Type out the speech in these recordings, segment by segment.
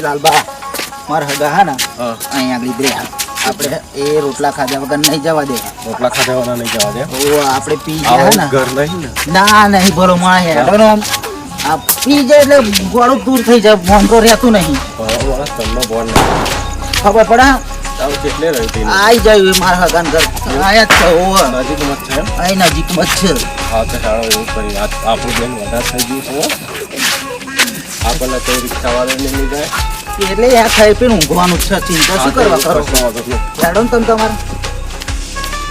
એ લાલબા મારા હગા હા ને અહીંયા આગળ બ્રે આપણે એ રોટલા ખાધા વગર નહીં જવા દે. રોટલા ખાધા નહીં જવા દે? ઓ આપણે પી જાય ને. ઘર નહીં ને. ના નહીં ભરો માં હે. આ પી જાય એટલે ગોળું દૂર થઈ જાય મોન તો રહેતું નહીં. ખબર પડે? આઈ જાય મારા હગાન ઘર. આયા જ છે ઓવ નજીક મત છે? અહીં નજીકમાં જ છે. હા તો સારો એવું કરી આપણું બેન વધારે થઈ ગયું છે. આપણને કોઈ રિક્ષાવાળો નહીં લઈ જાય એટલે યાર ખાઈ પીને ઊંઘવાનું છે ચિંતા શું કરવા કરો? હેડો ને તમે તમારે.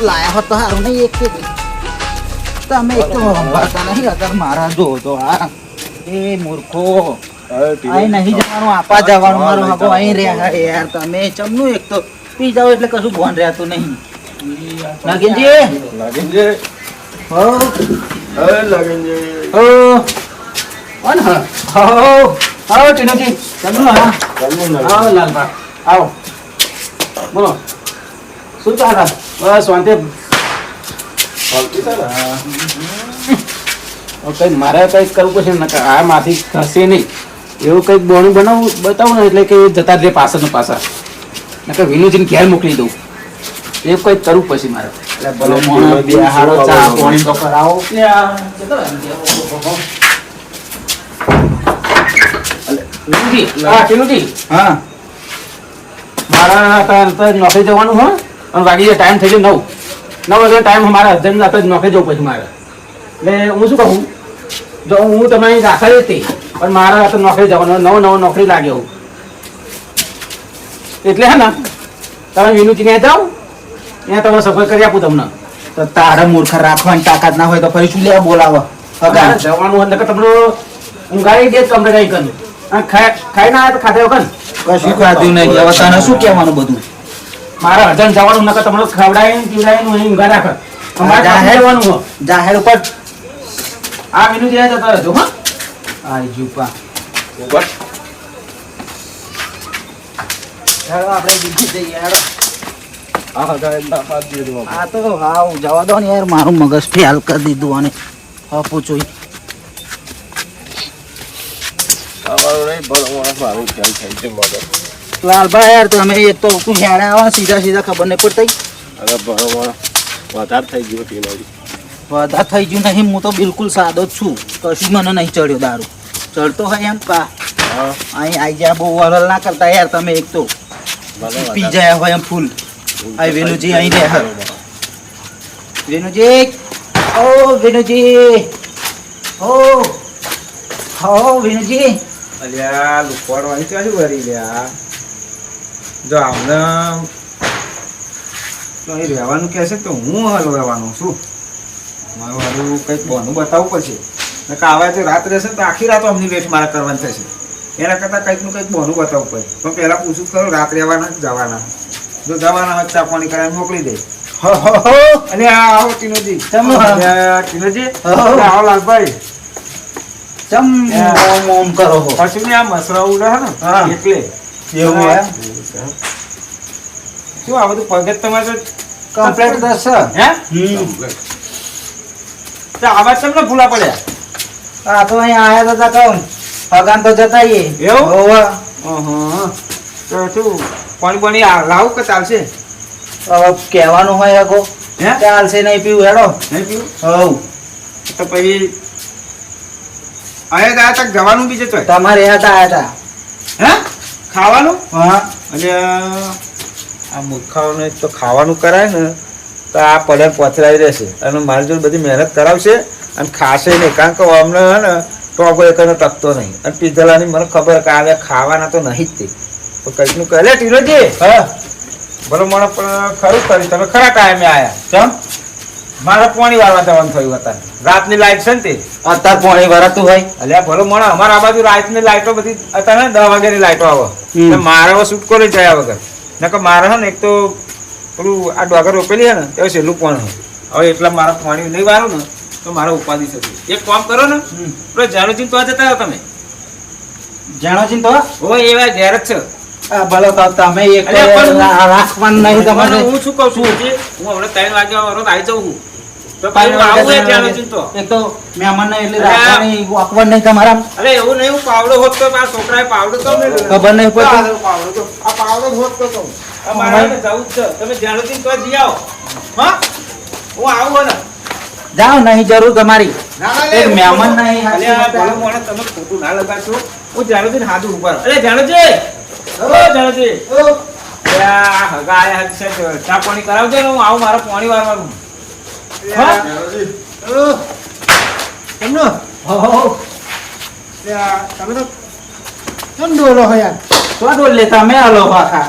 લાયા હોત તો સારું નહીં એક કે તમે એક તો સંભાળતા નહીં અગર મારા જો તો આ એ મૂર્ખો. અહીં નહીં જવાનું આપા જવાનું મારું હગો અહીં રહ્યા. યાર તમે ચમનું એક તો પી જાઓ એટલે કશું ભોન રહેતું નહીં. નાગિનજી લાગીનજી. હો? હે લાગીનજી. હો? કોણ હા આવો હો ટીનુજી ચમનું હા. ચાલુ ને. આવો લાલબા આવો. બોલો. શું ચાલે? બસ ને? કઈ મારે કંઈક કરવું પડશે ને આ માથી ખસે નહીં. એવું કંઈક બોણું બનાવું બતાવું ને એટલે કે જતા જ રહે પાછળ ને પાછા નકર વિનુજીને ઘેર મોકલી દઉં. એ કંઈક કરવું પછી મારે. એટલે ભલે મોણો બે હારો ચા પાણી તો કરાવો વિનુજી હા વિનુજી હા. મારા ત્યાં નોકરી જવાનું હોય અને વાગી ટાઈમ થઈ ગયો નવ. નવ વાગે ટાઈમ મારા હસબન્ડ આપણે નોકરી જવું પછી મારે. એટલે હું શું કહું? જો હું તમે અહીં દાખલ હતી પણ મારા આ નોકરી જવાનું નવો નવો નોકરી લાગ્યો એટલે હે ને તમે વિનુજી જાઓ? ત્યાં તમે સફર કરી આપું તમને. તો તારે મૂર્ખ રાખવાની તાકાત ના હોય તો ફરી શું લેવા બોલાવો? જવાનું હોય તમને ઊંઘાડી દે તમને કઈ કર્યું ખાઈ ખાઈ ના આવે તો ખાધે વગર? કશું ખાધું નહીં. હવે તને શું કહેવાનું બધું? મારે હજન જવાનું નકર તમને ખવડાવીને પીવડાવીને અહીં ઊંઘા રાખે. અમારે જાહેર ઉપર? આ જતા રહેજો હા. આ જુપા. ઉપર. આપણે બીજી જઈએ યાર આ તો હા જવા દો ને યાર મારું મગજ ફેલ કરી દીધું અને હા પૂછો નહીં, ખ્યાલ છે. લાલભાઈ યાર તમે એક તો હેડે આવો સીધા સીધા ખબર નહીં પડતી. અરે માણસ વધારે થઈ ગયું ટીનોજી. બધા થઈ ગયું નહીં હું તો બિલકુલ સાદો જ છું. કશું મને નહીં ચડ્યો દારૂ. ચડતો હોય એમ પા. અહીં આઈ ગયા બહુ વરલ ના કરતા યાર તમે એક તો. પી જાય હોય એમ ફૂલ. આ વેનુજી અહીં રહે વેનુજી ઓ વેનુજી ઓ. હો વેનુજી અલ્યા લુકવાડવાની ક્યાં કરી લ્યા જો આમને તો અહીં રહેવાનું કહે છે તો હું હલવાનું છું. મારું હારું કંઈક બોનું બતાવવું પડશે આવા જો રાત રહેશે તો આખી રાત અમની વેટ મારા કરવાની થશે. એના કરતાં કંઈકનું કંઈક બોનું બતાવવું પડે પણ પહેલાં પૂછું કરો રાત રહેવાના જવાના? જો જવાના હોય તો ચા પાણી કરાવીને મોકલી દે. અને આવો ટીનોજી. ચમ. ટીનોજી. આવો લાલભાઈ. ચમ ઓમ ઓમ કરો હો. પછી ને આ મસરા ઉડે હે ને. એટલે. એવું હે? શું આ બધું પગત તમારે તો કમ્પ્લીટ દસ હે? હમ. તો આવા તમને ભૂલા પડ્યા. આ તો અહીં આયા હતા કહું. હગાન તો જતા એવું? હોવે. તો શું પાણી પાણી લાવું કે ચાલશે? હવે કહેવાનું હોય આગો. હે? ચાલશે નહીં પીવું હેડો. નહીં પીવું? હવ. તો પછી અહીંયા ગયા તક જવાનું બીજે ચોય તમારે યાદ આયા તા હે? ખાવાનું? હા. અને આ મૂર્ખાઓને તો ખાવાનું કરાય ને તો આ પડે પથરાઈ રહેશે. અને મારી જોડે બધી મહેનત કરાવશે અને ખાશે નહીં. કારણ કે અમને હે ને ટોપો એકને ટકતો નહીં. અને પીધેલાની મને ખબર કે આવે ખાવાના તો નહીં જ તે. તો કંઈકનું કરે ટીરોજી. હા. બોલો મને પણ ખરું કર્યું તમે ખરા ટાઈમે આવ્યા કેમ મારે પોણી વાળવા જવાનું થયું હતા. રાતની લાઈટ છે ને તે? અત્યારે પોણી વરાતું હોય. અલ્યા ભલો મને અમારા આ બાજુ રાતની લાઈટો બધી અત્યારે ને દસ વાગ્યાની લાઈટો આવે. મારે હવે છૂટકો લઈ જાય વગર. નકર મારે છે ને એક તો પેલું આ ડોગર રોપેલી છે ને એ છેલ્લું પણ. હવે એટલા મારા પાણી નહીં વારો ને તો મારે ઉપાધિ થતી એક કામ કરો ને પેલો જાણોજીન તો જતા તમે. જાણોજીન તો ઓ એવા ઘેર જ છે. આ ભલો તો તમે એક હું- રાખવાનું નહીં તમારે હું શું કહું છું હું હમણાં ત્રણ વાગ્યા આવી જાઉં છું. એક તો. મહેમાનને એટલે રાખવાની ઓકવર્ડ નહીં તમારા. અરે એવું નહીં હું પાવડો હોત તો મારા છોકરાએ પાવડો તો ખબર નહીં પડતી. પાવડો તો. આ પાવડો હોત તો કહું. મારે જવું જ છે. તમે જાણો તો જઈ આવો. હા? હું આવું ને જાઓ નહીં જરૂર તમારી. એક મહેમાન નહીં, તમે ખોટું ના લગાડશો. હું જાણુજી છું હાથું ઉપર. અરે હગા આયા છે જ. ચા પાણી કરાવજો ને હું આવું મારા પાણી વારવાનું. હા? કેમનો હો, હો, હો. એ આ તમે તો કેમ ડોલો હોય યાર. શું ડોલ તમે આલો પાછા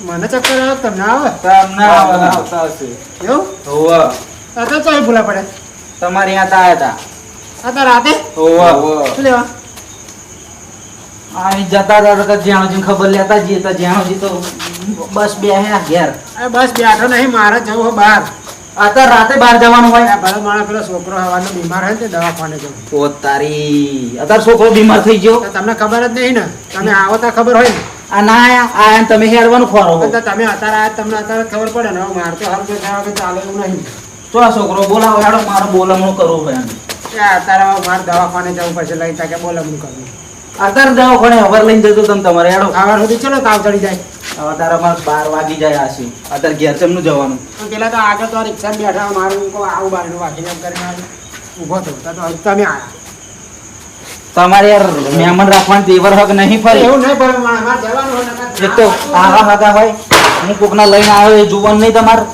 મને ચક્કર આવે તમને આવે? તમને આવે. એવું હોવે. આ તો ચાલ ભૂલા પડે. તમારે ત્યાં તો આયા આ તો રાતે? હોવે. શું લેવા? અહીં જતા હતા તો ખબર લેતા જઈએ તો જ્યાણોજી તો બસ બે હે ઘેર. બસ બેઠો નહીં મારે જવું હોય બહાર અત્યારે રાતે બહાર જવાનું હોય. આ ભલે મારા પેલો છોકરો હવાનો બીમાર હોય ને તે દવાખાને જવું ઓ તારી. અત્યારે છોકરો બીમાર થઈ ગયો. તમને ખબર જ નહીં ને. તમે આવો તો ખબર હોય ને. આ ના આયા. આયા તમે હેરવાનું ખોરો. તો તમે અત્યારે આ તમને અત્યારે ખબર પડે ને. મારે તો હાલ કોઈ થયા કે ચાલે એવું નહીં. તો આ છોકરો બોલાવો. હેડો મારો બોલમણું કરવું ભાઈ અત્યારે મારે દવાખાને જવું પડશે. લઈ તાકે બોલમણું કરવું અત્યારે દવાખાને ખબર લઈને જજો તમે તમારે. હેડો. ખાવા સુધી ચલો તાવ ચડી જાય. અત્યારે અમારે બાર વાગી જાય આશી અત્યારે ઘેર ચમનું જવાનું? પેલા તો આગળ તો રિક્ષા બેઠા મારું આવું બારનું વાગીને એમ કરીને. ઊભો થયો. તો તમે આવ્યા તમારે યાર મહેમાન રાખવાની તેવર હક નહીં ફરે એવું નહીં પણ મારે મારે જવાનું હોય નકર એક તો આવા હગા હોય. હું કોકના લઈને આવ્યો એ જુવાન નહીં તમારે?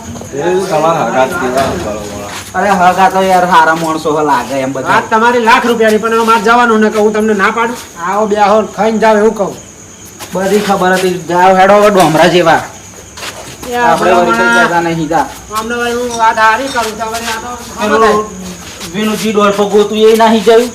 અરે હગા તો યાર સારા માણસો લાગે એમ બધા. તમારી લાખ રૂપિયાની પણ મારે જવાનું ને કહું તમને ના પાડું. આવો બે હોલ ખાઈને જાવ એવું કહું. બધી ખબર હતી. જાવ હેડો હવે ડોમરા જેવા. આપણે વળી કઈ ભલામણ નહીં તા અમને વળી હું વાત હારી કરું તો વળી આ તો ખબર પેલું થાય. વિનુજી ડોલ્ફો ગોતું એ નાહી ગયું?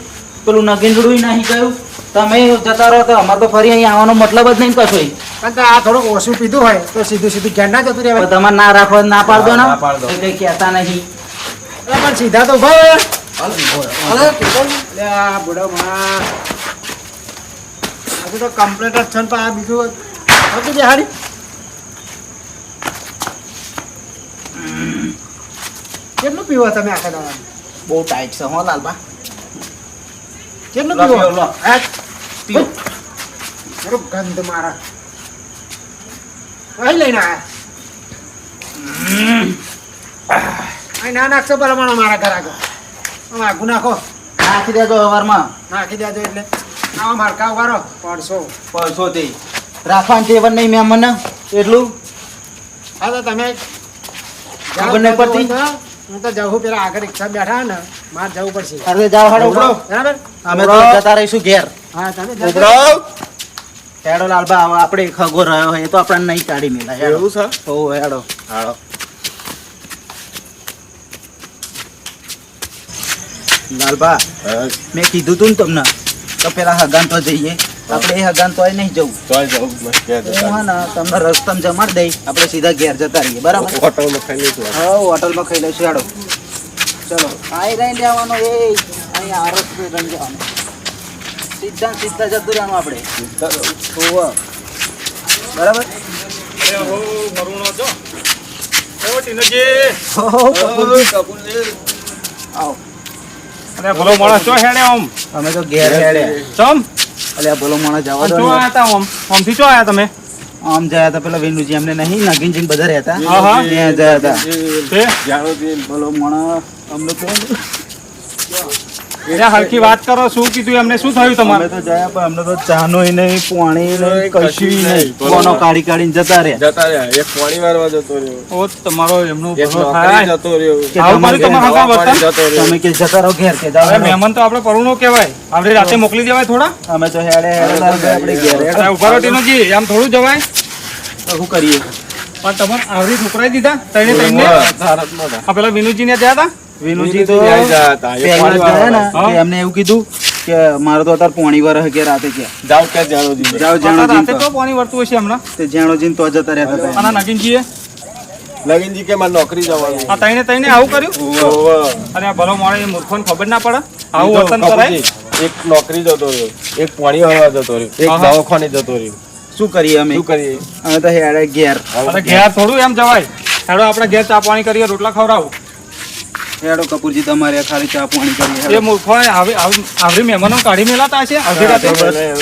પેલું નગીનડું નાહી ગયું? તમે જતા રહો તો અમારે તો ફરી અહીં આવવાનો મતલબ જ નહીં કશો. પણ તો આ થોડુંક ઓછું પીધું હોય તો સીધું સીધું ઘેર ના જતું રહેવાય. તમારે ના રાખો ના પાડજો ને. ના પાડજો. એ કઈ કહેતા નહીં. અરે પણ સીધા તો ભાઈ આ બુડો માં હજુ તો કમ્પ્લેટ જ છે ને પણ આ બીજું હતું હારી કેટલું પીવો તમે આખા દવાનું બહુ ટાઈટ છે હો લાલબા. કેટલું પીવો? લો. પીવો. બરો ગંધ મારા. અહીં લઈને આયા? અહીં ના નાખશો પેલા મારા ઘર આગળ. આમ નાખો. નાખી દેજો હવારમાં. નાખી દેજો એટલે. આવા મારકા પડશો પૈસો તે રાખવાનું તેવર નહીં મેં મને. એટલું? હા તો તમે ખબર નહીં પડતી? હું તો જવું પેલા આગળ રિક્ષા બેઠા ને માર જવું પડશે. અરે જાઓ હેડો ઉપડો બરાબર? અમે તો જતા રહીશું ઘેર. હા તમે ઉપડો હેડો લાલબા આપણે ખગો રહ્યો હોય એ તો આપણને નહીં કાઢી મેલા. એવું છે? હો હેડો. હાલો લાલબા મેં કીધું તું ને તમને. તો પેલા હગાન તો જઈએ. આપણે એ હગાન તો નહીં જવું. તોય જવું હું ને તમને રસ્તામાં જમાડ દઈ આપણે સીધા ઘેર જતા રહીએ. બરાબર? હોટલમાં ખાઈ લઈશું. હા હોટલમાં ખાઈ લઈશું. હેડો. ચલો આઈ રહીને જવાનો એ અહીં આરસ રહીને જવાનું. સીધા સીધા જતું રહેવાનું આપણે. હોવે. બરાબર? હો, હો, કબૂલ. આવો. અરે ભલો માણસ ચો હેડે ઓમ? અમે તો ઘેર હેડે. ચમ? અલ્યા બોલો માણસ જવા દો ચો આયા તા ઓમ? ઓમથી ચો આયા તમે? આમ જયા તા પેલા વેનુજી અમને નહીં નગીનજી બધા રહેતા. હા, હા. ત્યાં જાયા તા. તે જાણો બોલો માણસ અમને તો એટલે હરખી વાત કરો શું કીધું એમને? શું થયું તમારે? તો જયા પણ અમને તો ચાનો નહીં પાણી નહીં કશું નહીં. કોનો કાઢી કાઢીને જતા રહ્યા. જતા રહ્યા. એક પાણી વારવા જતો રહ્યો. ઓ તમારો એમનો ભરો થાય. જતો રહ્યો. આવું કર્યું તમારા પાણી વર્તન? તમે કે જતા રહો ઘેર કે જાવ મહેમાન તો આપણે પરુણો કહેવાય. આપણે રાતે મોકલી દેવાય થોડા? અમે તો હેડે હેડે આપણે ઘેર ઊભા રહો ટીનોજી, આમ થોડું જવાય. શું કરીએ? પણ તમારે આવરી ઠુકરાઈ દીધા? તઈને તઈને ભારતમાં હતા. આ પેલા વિનુજી ને ગયા હતા વિનુજી તો એમને એવું કીધું કે મારો તો અત્યારે પોણી વર કે રાતે કે તો પાણી વળતું હશે હમણાં. તે તો જતા રહેતા હતા આના નગીનજીએ? લગીનજી કે મારે નોકરી જવાનું. આ તઈને તઈને આવું કર્યું? અને આ ભલો મોડે મૂર્ખોને ખબર ના પડે? આવું વર્તન કરાય? એક નોકરી જતો રહ્યો એક પાણી હવા જતો રહ્યો એક. દવાખાને જતો રહ્યો. શું કરીએ અમે? શું કરીએ? અમે તો હેડે ઘેર. અરે ઘેર થોડું એમ જવાય. હેડો આપણે ઘેર ચા પાણી કરીએ રોટલા ખવડાવું. હેડો કપૂરજી તમારે ખાલી ચા પાણી કરી એ. મૂર્ખો આવી આવી આવરી મહેમાનો કાઢી મેલાતા છે અડધી રાતે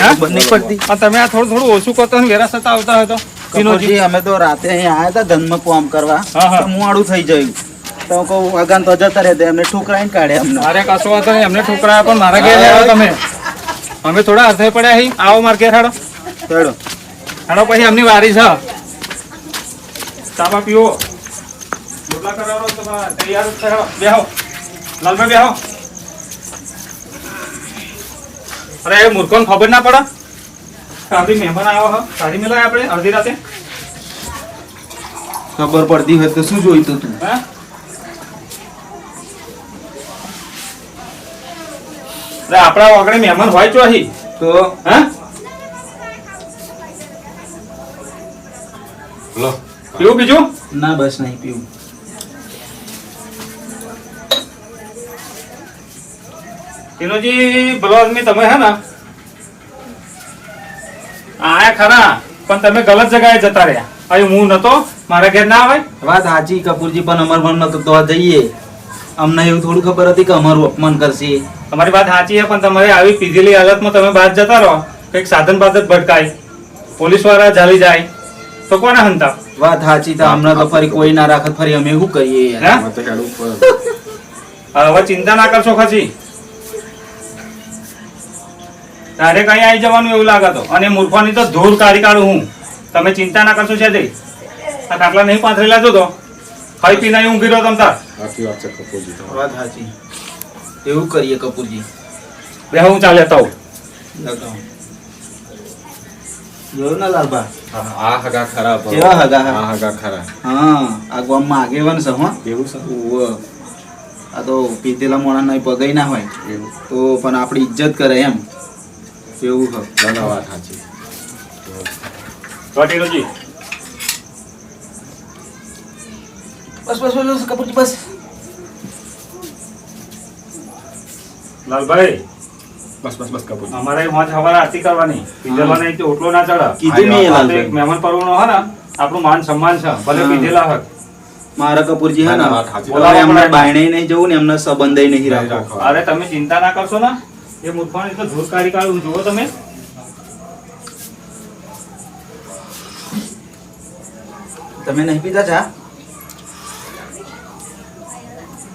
હા? ખબર પડતી. આ તમે આ થોડું થોડું ઓછું કરતો ને વેરા સતા આવતા હતો તો. કપૂરજી અમે તો રાતે અહીં આયા હતા ધનમાં કામ કરવા. હા, હા. તો મોડું થઈ ગયું. તો કહું અગાન તો જતા રહેતા એમને ઠુકરાઈને કાઢે અમને. મારે કશો વાંધો નહીં એમને ઠુકરાયા પણ મારા ઘેર આવ્યો તમે. અમે થોડા અર્થે પડ્યા અહીં આવો માર ઘેર હાડો. હેડો. હાડો પછી એમની વારી છે. ચાપા પીવો રોટલા કરાવો તો તૈયાર જ બેહો. લાલભાઈ બેહો. અરે એ મૂર્ખોને ખબર ના પડે? આપણી મહેમાન આવ્યો હા. કાઢી મેલાય આપણે અડધી રાતે? ખબર પડતી હોય તો શું જોઈતું તું? હા? અરે આપણા વગડે મહેમાન હોય ચો અહીં? તો? હા? લો. પીવું બીજું? ના બસ નહીં પીવું. ટીનોજી ભલો આદમી તમે હે ને? આયા ખરા પણ તમે ગલત જગ્યાએ જતા રહ્યા. અહીં હું નતો મારા ઘેર ના આવે? વાત સાચી કપૂરજી પણ અમર મન નતો તો જઈએ. અમને એવું થોડું ખબર હતી કે અમારું અપમાન કરશે. તમારી વાત સાચી છે પણ તમારે આવી પીધેલી હાલતમાં તમે બહાર જતા રહો. કંઈક સાધન બાધન ભટકાય પોલીસવાળા ચાલી જાય. તો કોને હંતા? વાત સાચી તો અમને તો ફરી કોઈ ના રાખત ફરી અમે શું કરીએ? હવે ચિંતા ના કરશો ખસી તારે કઈ આવી જવાનું એવું લાગે તો. અને મૂર્ખવાની તો ધૂળ કાઢી કાઢું હું. તમે ચિંતા ના કરશો છે તે આ કાકલા નહીં પાથરેલા જો તો. ખાઈ પીને અહીં ઊંઘી રહ્યો તમ તાર. સાચી વાત છે કપૂરજી. વાત સાચી. એવું કરીએ કપૂરજી. બે હું ચાલે તો જોયું ને લાલબા હા, આ હગા ખરા કેવા હગા? આ હગા ખરા. હા આ ગામમાં આગેવાન છે હો. એવું છે? આ તો પીતેલા મોણા નહીં પગઈ ના હોય. એવું. તો પણ આપણી ઇજ્જત કરે એમ. એવું હ વાત સાચી. બસ બસ બસ કપૂરજી બસ. લાલભાઈ બસ બસ બસ કપૂરજી. અમારે મોજ હવારે આરતી કરવાની. પીધેલા નહીં તો ઓટલો ના ચડે. કીધું એક લાલભાઈ. મહેમાન પરવાનો હે ને આપણું માન સન્માન છે. ભલે. પીધેલા હોય મારા કપૂરજી હે ને. બોલાવે એમને બાયણે નહીં જવું ને એમને સંબંધ નહીં નહીં રાખો. અરે તમે ચિંતા ના કરશો ને. એ મૂર્ખાની એટલે ધૂળ કાઢી કાઢું જુઓ તમે. તમે નહીં પીતા ચા?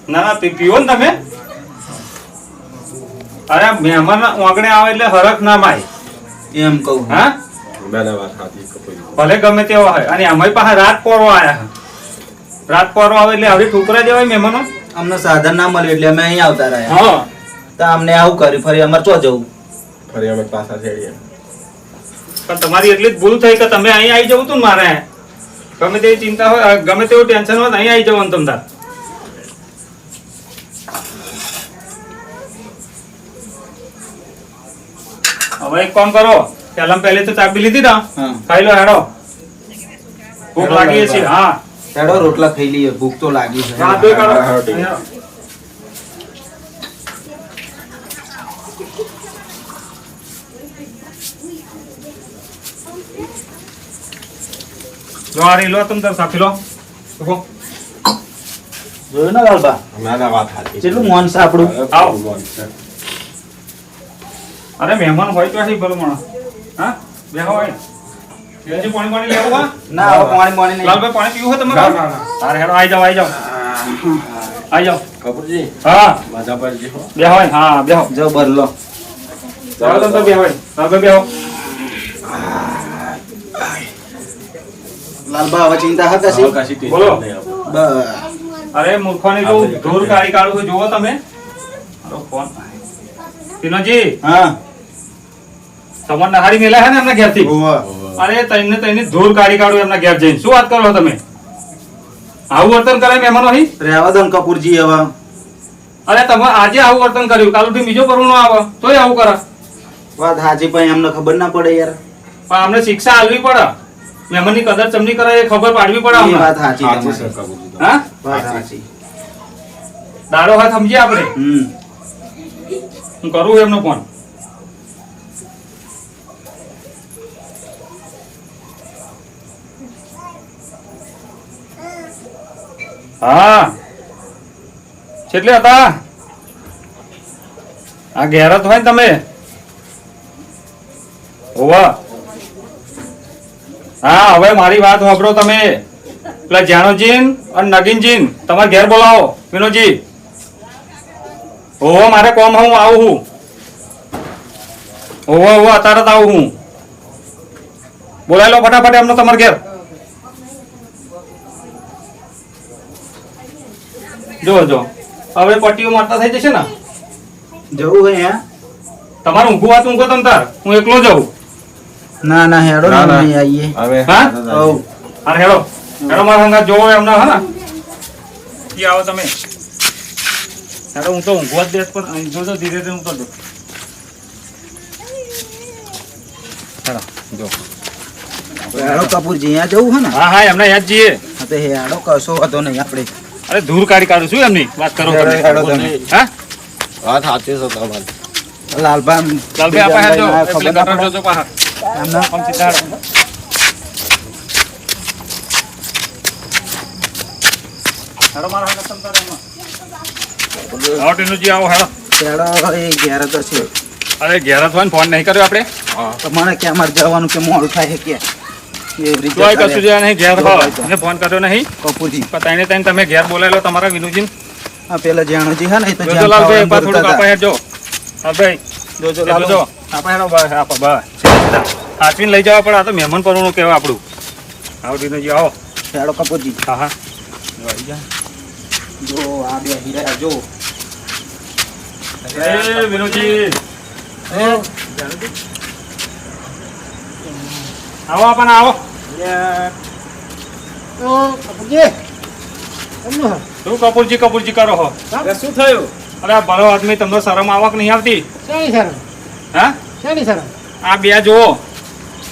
ના ના પીવો ને તમે. અરે મહેમાન ઓગણે આવે એટલે હરખ ના માય એમ કહું હા. ભલે ગમે તેવો હોય. અને અમારી પાસે રાત પોરો આયા રાત પોરો આવે એટલે હવે ઠુકરા દેવાય મહેમાનો. અમને સાધન ના મળે એટલે અમે અહીં આવતા રહ્યા. હા. તો અમને આવું કર્યું ફરી અમારે ચો જવું? ફરી અમે પાછા થઈએ પણ તમારી એટલી જ ભૂલ થઈ કે તમે અહીં આવી જવું તું મારે. ગમે તેવી ચિંતા હોય ગમે તેવું ટેન્શન હોય અહીં આવી જવાનું તમ તાર. હવે એક કામ કરો પહેલા પહેલે તો ચાબી લીધી ના હા. ખાઈ લો હેડો. ભૂખ લાગી છે હા. હેડો રોટલા ખાઈ લઈએ ભૂખ તો લાગી છે. હા, હા. અહીંયા. લો આ લો તમ તાર સાફી લો. ઊભો. જોયું ને ગાલબા ના ના વાત હાલી કેટલું મોન છે આપણું? આવ. અરે મહેમાન હોય તો હજી ભરમણ હા? બેહો હોય પાણી પાણી લેવું ના હવે પાણી પાણી નહીં. લાલભાઈ પાણી પીવું હોય તમારે? ના, ના, તારે અરે હેડો આઈ જાઓ આઈ જાવ આઈ જાઓ. કપૂરજી હા. મજા પર જી હો. બેહો હોય હા બેહો. જો બરલો ચાલો તો બેહો હોય લાલભાઈ બેહો. લાલબા હવે ચિંતા હતા કશી બોલો. અરે મૂર્ખોની તો ધૂળ કાઢી કાઢું છું જુઓ તમે. મારો ફોન. તીનોજી હા. તમારે નહારી મેલા હે ને એમના ઘેરથી. અરે તઈને તઈને ધૂળ કાઢી કાઢું એમના ઘેર જઈને. શું વાત કરો છો તમે? આવું વર્તન કરે મહેમાનો અહીં? રહેવા દો કપૂરજી હવે અરે તમે આજે આવું વર્તન કર્યું. કાલ ઉઠી બીજો પરણો આવે. તોય આવું કરે. વાત હાજી પણ એમને ખબર ના પડે યાર. પણ અમને શિક્ષા આલવી પડે. મહેમાનની કદર ચમની કરે એ ખબર પાડવી પડે એ વાત સાચી સાચી છે તમારી હા? વાત સાચી. દાડો હાથ સમજીએ આપણે? હમ. હું કરું એમનો ફોન? હા. કેટલે હતા? આ ઘેર જ હોય ને તમે? હોવા. હા હવે મારી વાત સાંભળો તમે. પેલા જાણોજીન અને નગીનજીન તમારે ઘેર બોલાવો વિનોદજી હોવો મારે કોમ હું આવું હું. હોવો હોવો અત્યારે આવું હું. બોલાવી લો ફટાફટ એમનો તમારે ઘેર. જો જો હવે પટ્ટીઓ મારતા થઈ જશે ને? જવું હે તમારું તમારે ઊંઘું વાત ઊંઘો તમ તાર. હું એકલો જાઉં. ના ના હેડો ના, ના. નહીં આઈએ હવે હા? ઓ અરે હેડો. હેડો મારા સંગા જોવો એમને હા કી આવો તમે. હેડો હું તો ઊંઘવા જ દેશ પણ જો તો ધીરે ધીરે ઊંઘતો દો હેડો જો. હેડો કપૂરજી અહીંયા જવું હે ને? હા હા એમને યાદ જઈએ. હા તો હેડો કશો વાંધો નહીં આપણે. અરે દૂર કાઢી કાઢું છું એમની. વાત કરો તમે. હેડો તમે. હા? વાત સાચી છે તમારી. લાલભાઈ લાલભાઈ આપા હેડો. એટલે કટર. જોજો પાછા. એમના આમ સીધા હેડો. હેડો મારા હાથે તમ તારે આવો ટીનુજી, આવો હેડો હેડો એ ઘેર જ છે અરે ઘેર જ ને ફોન નહીં કર્યો આપણે? તો મને કે અમારે જવાનું કે મોડું થાય કે. તોય કશું જ્યાં નહીં ઘેર જો હો. ભાઈ ફોન કર્યો નહીં. કપૂરજી. તઈને તઈને તમે ઘેર બોલાવી તમારા વિનુજી હા પેલા જાણોજી હે ને તો જોજો જ્યાં લાલભાઈ ખાવાનું એકવાર થોડુંક બોલતા આપા હતા. જોજો જોજો. લાલો આપા હેડો બસ આપા બસ સાચવીને લઈ જવા પડે આ તો મહેમાન પરવાનું કહેવાય આપણું. આવો વિનુજી આવો. હેડો કપૂરજી હા હા. જો આ બે હીરા જો. એ વિનુજી આવો આપા આવો. શું કપૂરજી કપૂરજી કરો હો? શું થયું? અરે આ ભલો આદમી તમને શરમ આવક નહીં આવતી? શેની શરમ? હા? શેની શરમ? આ બે જુઓ.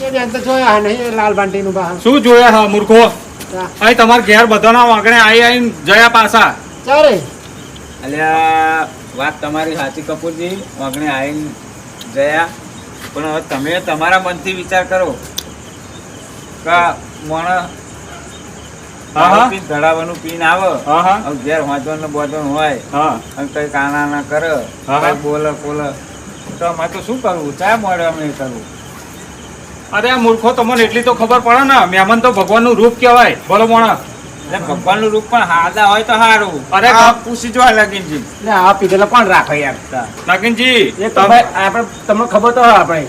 એ બેન તો જોયા હા નહીં લાલ બાંટીનું શું જોયા હા મૂર્ખો? અહીં તમારા ઘેર બધાના વાંકણે આઈ આઈને જયા પાછા. ચારે. અલ્યા વાત તમારી સાચી કપૂરજી. વાગણે આવીને જયા. પણ હવે તમે તમારા મનથી વિચાર કરો. કે મોણ હા હા. પીને ધડાવાનું પીને આવે? હા હા. હવે ઘેર વાંચવાનું બોધવાનું હોય. હા. કઈ કાના ના કરે. બોલે બોલે. તો અમારે તો શું કરવું? ચા મળે અમે કરવું. અરે આ મૂર્ખો તમને એટલી તો ખબર પડે ને. મહેમાન તો ભગવાનનું રૂપ કહેવાય. બોલો મોણા એટલે ભગવાનનું રૂપ પણ હાદા હોય તો સારું અરે પૂછી જોવા લગીનજી. ને આ પીધેલા કોણ રાખે યાર? ભાઈ આપણે તમને ખબર તો હોય આપણે.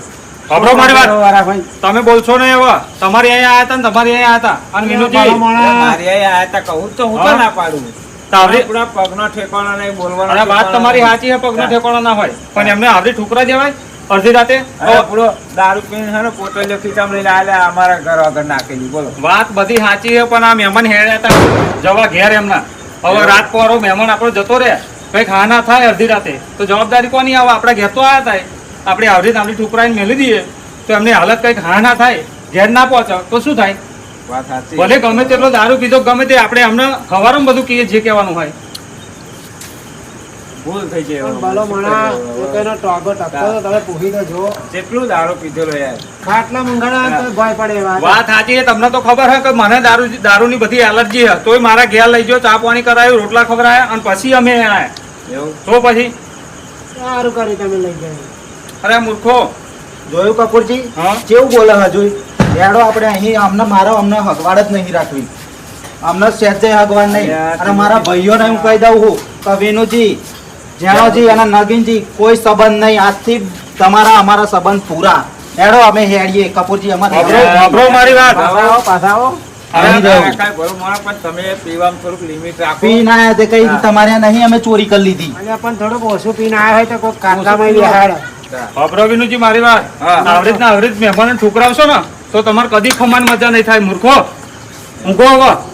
સાંભળો મારી વાત. ભાઈ. તમે બોલશો ને એવા. તમારી અહીંયા આયા હતા ને તમારી અહીંયા આયા હતા. અને વિનુજી મારી અહીંયા આયા તા કહું તો હું તો ના પાડું. આપણા પગનો ઠેકાણો નહીં બોલવાનો વાત તમારી. સાચી છે પગનો ઠેકાણો ના હોય. પણ એમને આવડી ઠુકરા દેવાય? અડધી રાતે? આપણો દારૂ પીને હે ને પોટલીઓ ખીચામાં લઈને આલે અમારા ઘર આગળ નાખેલી બોલો. વાત બધી સાચી છે પણ આ મહેમાન હેડ્યા હતા. જવા ઘેર એમના. હવે રાત પોરો મહેમાન આપણો જતો રહે. કઈ ખાના થાય અડધી રાતે. તો જવાબદારી કોની આવે? આપણા ઘેર તો આયા થાય આપણે આવડી આવડી ઠુકરાઈને મેલી દઈએ. તો એમની હાલત કંઈક હા ના થાય. ઘેર ના પહોંચે. તો શું થાય? ભલે ગમે તેટલો દારૂ પીધો ગમે તે આપણે એમને ખવારમાં બધું કહીએ જે કહેવાનું હોય. ભૂલ થઈ ગઈ. પણ બાલો માણસ ટોગો ટપકો તો તમે પૂછી તો જો જેટલું દારૂ પીધેલો યાર. ખાટલા મૂંગણા તો ભય પડે એવા વાત. સાચી છે તમને તો ખબર છે કે મને દારૂ દારૂની બધી એલર્જી છે તોય મારા ઘેર લઈ ગયો ચા પાણી કરાયું રોટલા ખવડાયા અને પછી અમે આવ્યા તો પછી? સારું કરી તમે લઈ ગયા અરે મૂર્ખો. જોયું કપૂરજી? હા. કેવું બોલે હા જોઈ હેડો આપણે અહીં અમને મારો અમને હગવાડ જ નહીં રાખવી. અમને સેજે હગવાડ નહીં. અને મારા ભાઈઓને હું કહી દઉં છું કે વિનુજી જેણોજી અને નગીનજી કોઈ સંબંધ નહીં. આજથી તમારા અમારા સંબંધ પૂરા. હેડો અમે હેડીએ કપૂરજી અમારે વાપરો વાપરો મારી વાત. પાછા આવો ના તમારે નહીં અમે ચોરી કરી લીધી. પણ થોડુંક ઓછું પીને આવ્યા હોય તો કોઈ વિનુજી મારી વાત. હા. આવી રીતના મહેમાન ઠુકરાવશો ને? તો તમારે કદી ખમાન મજા નહીં થાય મૂર્ખો. ઊંઘો હવે.